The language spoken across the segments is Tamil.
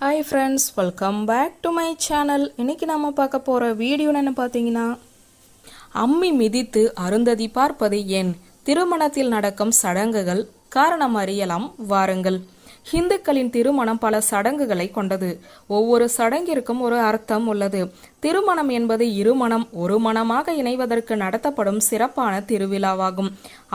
Hi friends welcome back to my channel இன்னைக்கு நம்ம பார்க்க போகிற வீடியோ என்ன பார்த்தீங்கன்னா அம்மி மிதித்து அருந்ததி பார்ப்பது ஏன்? திருமணத்தில் நடக்கும் சடங்குகள் காரணம் அறியலாம் வாருங்கள். ஹிந்துக்களின் திருமணம் பல சடங்குகளை கொண்டது. ஒவ்வொரு சடங்கிற்கும் ஒரு அர்த்தம் உள்ளது. திருமணம் என்பது இருமணம் ஒரு மணமாக இணைவதற்கு நடத்தப்படும் சிறப்பான திருவிழாவாகும்.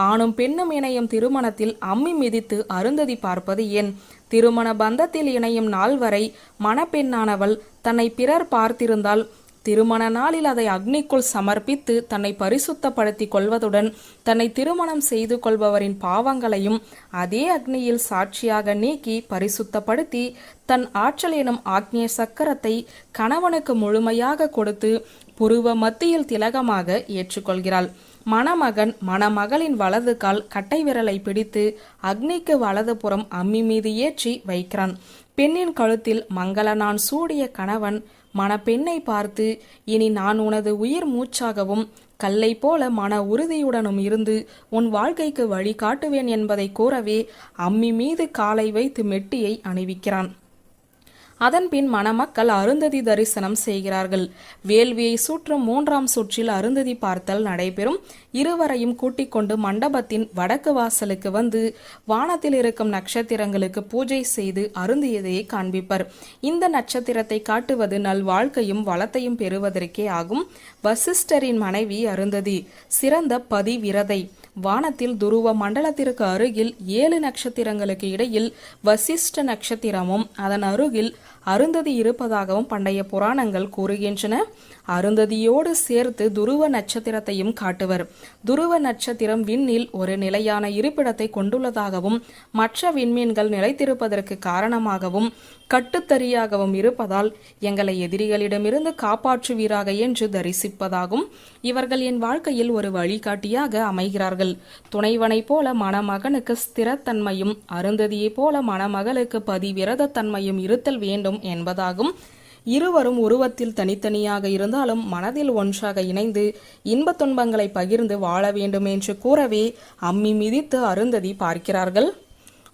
ஆணும் பெண்ணும் இணையும் திருமணத்தில் அம்மி மிதித்து அருந்ததி பார்ப்பது ஏன்? திருமண பந்தத்தில் இணையும் நாள் வரை மணப்பெண்ணானவள் தன்னை பிறர் பார்த்திருந்தால் திருமண நாளில் அதை அக்னிக்குள் சமர்ப்பித்து தன்னை பரிசுத்தப்படுத்திக் கொள்வதுடன் தன்னை திருமணம் செய்து கொள்பவரின் பாவங்களையும் அதே அக்னியில் சாட்சியாக நீக்கி பரிசுத்தப்படுத்தி தன் ஆற்றல் எனும் ஆக்னிய சக்கரத்தை கணவனுக்கு முழுமையாக கொடுத்து புருவ மத்தியில் திலகமாக ஏற்றுக்கொள்கிறாள். மணமகன் மணமகளின் வலது கால் கட்டை விரலை பிடித்து அக்னிக்கு வலதுபுறம் அம்மி மீது ஏற்றி வைக்கிறான். பெண்ணின் கழுத்தில் மங்கள நான் சூடிய கணவன் மணப்பெண்ணை பார்த்து இனி நான் உனது உயிர் மூச்சாகவும் கல்லை போல மன உறுதியுடனும் இருந்து உன் வாழ்க்கைக்கு வழி காட்டுவேன் என்பதை கூறவே அம்மி மீது காலை வைத்து மெட்டியை அணிவிக்கிறான். அதன்பின் மணமக்கள் அருந்ததி தரிசனம் செய்கிறார்கள். வேள்வியை சுற்றும் மூன்றாம் சுற்றில் அருந்ததி பார்த்தல் நடைபெறும். இருவரையும் கூட்டிக் கொண்டு மண்டபத்தின் வடக்கு வாசலுக்கு வந்து வானத்தில் இருக்கும் நட்சத்திரங்களுக்கு பூஜை செய்து அருந்தியதையை காண்பிப்பர். இந்த நட்சத்திரத்தை காட்டுவது நல் வாழ்க்கையும் வளத்தையும் பெறுவதற்கே ஆகும். வசிஷ்டரின் மனைவி அருந்ததி. சிறந்த பதிவிரதை. வானத்தில் துருவ மண்டலத்திற்கு அருகில் ஏழு நட்சத்திரங்களுக்கு இடையில் வசிஷ்ட நட்சத்திரமும் அதன் அருகில் அருந்ததி இருப்பதாகவும் பண்டைய புராணங்கள் கூறுகின்றன. அருந்ததியோடு சேர்த்து துருவ நட்சத்திரத்தையும் காட்டுவர். துருவ நட்சத்திரம் விண்ணில் ஒரு நிலையான இருப்பிடத்தை கொண்டுள்ளதாகவும் மற்ற விண்மீன்கள் நிலைத்திருப்பதற்கு காரணமாகவும் கட்டுத்தறியாகவும் இருப்பதால் எங்களை எதிரிகளிடமிருந்து காப்பாற்றுவீராக என்று தரிசிப்பதாகும். இவர்கள் என் வாழ்க்கையில் ஒரு வழிகாட்டியாக அமைகிறார்கள். துணைவனைப் போல மணமகனுக்கு ஸ்திரத்தன்மையும் அருந்ததியைப் போல மணமகளுக்கு பதிவிரதத்தன்மையும் இருத்தல் வேண்டும் என்பதாகும். இருவரும் உருவத்தில் தனித்தனியாக இருந்தாலும் மனதில் ஒன்றாக இணைந்து இன்பத் துன்பங்களை பகிர்ந்து வாழ வேண்டும் என்று கூறவே அம்மி மிதித்து அருந்ததி பார்க்கிறார்கள்.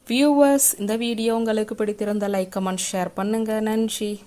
வியூவர்ஸ் இந்த வீடியோ உங்களுக்கு பிடித்திருந்த லைக் கமெண்ட் ஷேர் பண்ணுங்க. நன்றி.